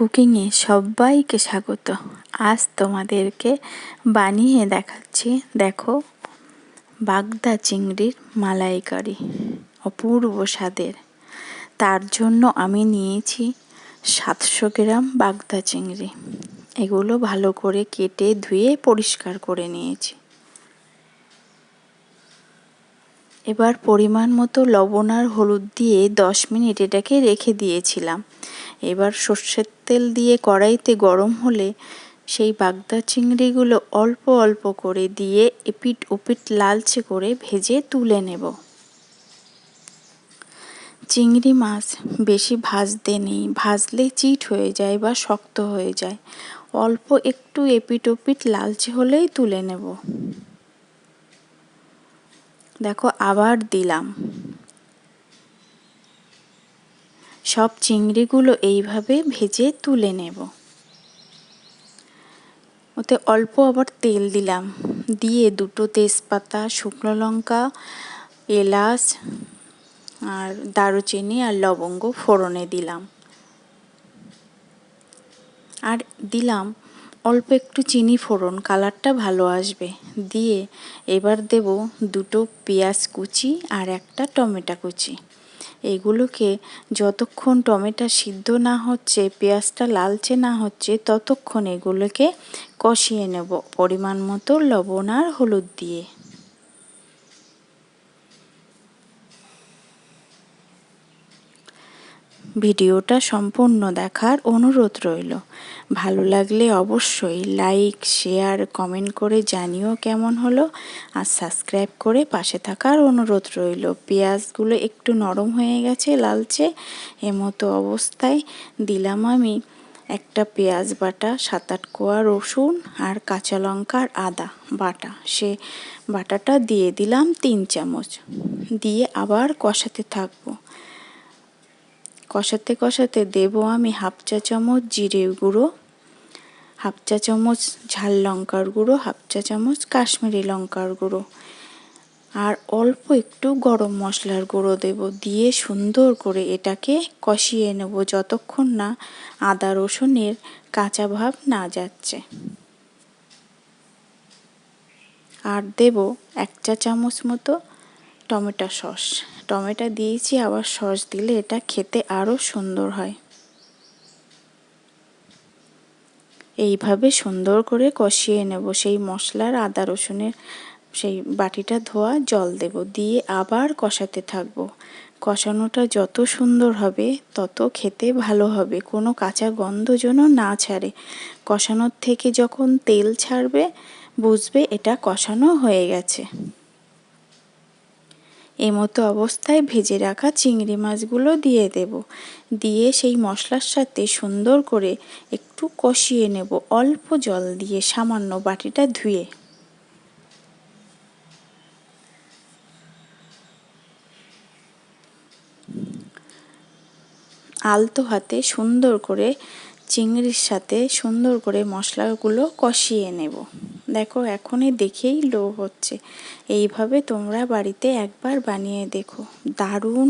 কুকিংয়ে সবাইকে স্বাগত। আজ তোমাদেরকে বানিয়ে দেখাচ্ছি, দেখো, বাগদা চিংড়ির মালাইকারি, অপূর্ব স্বাদের। তার জন্য আমি নিয়েছি সাতশো গ্রাম বাগদা চিংড়ি। এগুলো ভালো করে কেটে ধুয়ে পরিষ্কার করে নিয়েছি। এবার পরিমাণ মতো লবণ আর হলুদ দিয়ে দশ মিনিট এটাকে রেখে দিয়েছিলাম। এবার সর্ষের তেল দিয়ে কড়াইতে গরম হলে সেই বাগদা চিংড়িগুলো অল্প অল্প করে দিয়ে এপিট ওপিট লালচে করে ভেজে তুলে নেব। চিংড়ি মাছ বেশি ভাজতে নেই, ভাজলে চিট হয়ে যায় বা শক্ত হয়ে যায়। অল্প একটু এপিট ওপিট লালচে হলেই তুলে নেব। দেখো, আবার দিলাম। সব চিংড়িগুলো এইভাবে ভেজে তুলে নেব। ওতে অল্প আবার তেল দিলাম। দিয়ে দুটো তেজপাতা, শুকনো লঙ্কা, এলাচ আর দারুচিনি আর লবঙ্গ ফোড়নে দিলাম। আর দিলাম অল্প একটু চিনি ফোড়ন, কালারটা ভালো আসবে। দিয়ে এবার দেব দুটো পেঁয়াজ কুচি আর একটা টমেটো কুচি। এগুলোকে যতক্ষণ টমেটো সিদ্ধ না হচ্ছে, পেঁয়াজটা লালচে না হচ্ছে, ততক্ষণ এগুলোকে কষিয়ে নেব। পরিমাণ মতো লবণ আর হলুদ দিয়ে। ভিডিওটা সম্পূর্ণ দেখার অনুরোধ রইল। ভালো লাগলে অবশ্যই লাইক শেয়ার কমেন্ট করে জানিও কেমন হলো আর সাবস্ক্রাইব করে পাশে থাকার অনুরোধ রইল। পেঁয়াজগুলো একটু নরম হয়ে গেছে, লালচে। এমতো অবস্থায় দিলাম আমি একটা পেঁয়াজ বাটা সাত আট কোয়া রসুন আর কাঁচা লঙ্কার আদা বাটা। সে বাটাটা দিয়ে দিলাম তিন চামচ। দিয়ে আবার কষাতে থাকব। কষাতে কষাতে দেব আমি হাফ চা চামচ জিরে গুঁড়ো, হাফ চা চামচ ঝাল লঙ্কার গুঁড়ো, হাফ চা চামচ কাশ্মীরি লঙ্কার গুঁড়ো। আর অল্প একটু গরম মশলার গুঁড়ো দেব, দিয়ে সুন্দর করে এটাকে কষিয়ে নেব যতক্ষণ না আদা রসুনের কাঁচা ভাব না যাচ্ছে। আর দেব এক চা চামচ মতো টমেটো সস। টমেটো দিয়েছি, আবার সস দিলে এটা খেতে আরও সুন্দর হয়। এইভাবে সুন্দর করে কষিয়ে নেব। সেই মশলার আদা, রসুনের সেই বাটিটা ধোয়া, জল দেব। দিয়ে আবার কষাতে থাকব। কষানোটা যত সুন্দর হবে, তত খেতে ভালো হবে। কোনো কাঁচা গন্ধ যেন না ছাড়ে। কষানোর থেকে যখন তেল ছাড়বে, বুঝবে এটা কষানো হয়ে গেছে। এমতো অবস্থায় ভেজে রাখা চিংড়ি মাছগুলো দিয়ে দেব। দিয়ে সেই মশলার সাথে সুন্দর করে একটু কষিয়ে নেব, অল্প জল দিয়ে সামান্য বাটিটা ধুয়ে। আলতো হাতে সুন্দর করে চিংড়ির সাথে সুন্দর করে মশলাগুলো কষিয়ে নেব। দেখো, এখনই দেখেই লো হচ্ছে। এইভাবে তোমরা বাড়িতে একবার বানিয়ে দেখো। দারুণ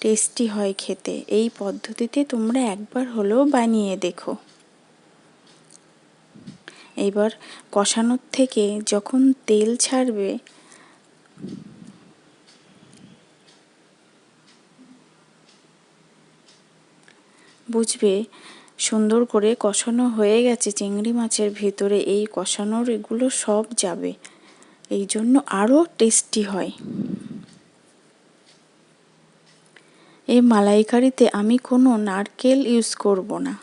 টেস্টি হয় খেতে। এই পদ্ধতিতে তোমরা একবার হলেও বানিয়ে দেখো। এবার কষানোর থেকে যখন তেল ছাড়বে, বুঝবে সুন্দর করে কষানো হয়ে গেছে চিংড়ি মাছের ভেতরে। এই কষানোর এগুলো সব যাবে। এই জন্য আরও টেস্টি হয়। এই মালাইকারিতে আমি কোনো নারকেল ইউজ করব না।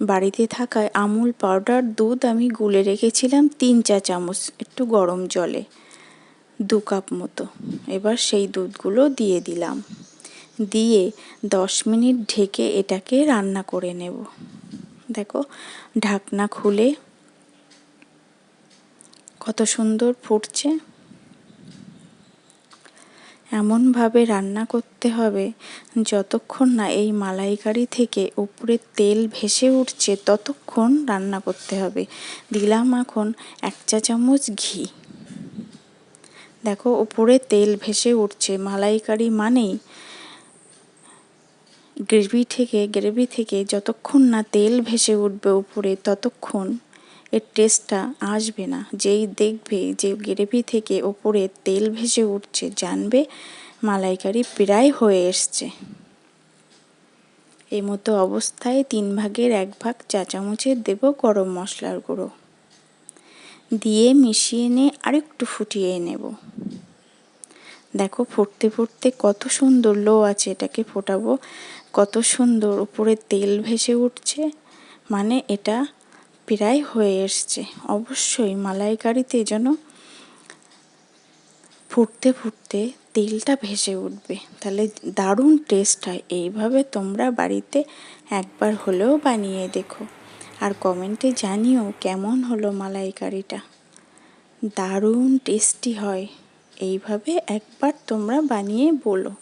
বাড়িতে থাকায় আমুল পাউডার দুধ আমি গুলে রেখেছিলাম তিন চা চামচ একটু গরম জলে, দু কাপ মতো। এবার সেই দুধগুলো দিয়ে দিলাম। দিয়ে দশ মিনিট ঢেকে এটাকে রান্না করে নেব। দেখো, ঢাকনা খুলে কত সুন্দর ফুটছে। এমনভাবে রান্না করতে হবে, যতক্ষণ না এই মালাইকারি থেকে উপরে তেল ভেসে উঠছে, ততক্ষণ রান্না করতে হবে। দিলাম এখন এক চা চামচ ঘি। দেখো, উপরে তেল ভেসে উঠছে। মালাইকারি মানেই গ্রেভি থেকে গ্রেভি থেকে যতক্ষণ না তেল ভেসে উঠবে উপরে, ততক্ষণ এর টেস্টটা আসবে না। যেই দেখবে যে গ্রেভি থেকে ওপরে তেল ভেসে উঠছে, জানবে মালাইকারি প্রায় হয়ে এসছে। এই মতো অবস্থায় তিন ভাগের এক ভাগ চা চামচের দেবো গরম মশলার গুঁড়ো। দিয়ে মিশিয়ে নিয়ে আরেকটু ফুটিয়ে নেব। দেখো, ফুটতে ফুটতে কত সুন্দর লো আছে, এটাকে ফোটাবো। কত সুন্দর উপরে তেল ভেসে উঠছে। মানে এটা প্রায় হয়ে এসছে। অবশ্যই মালাইকারিতে যেন ফুটতে ফুটতে তেলটা ভেসে উঠবে। তাহলে দারুণ টেস্ট হয়। এইভাবে তোমরা বাড়িতে একবার হলেও বানিয়ে দেখো। আর কমেন্টে জানিও কেমন হলো মালাইকারিটা। দারুণ টেস্টি হয়। এইভাবে একবার তোমরা বানিয়ে বলো।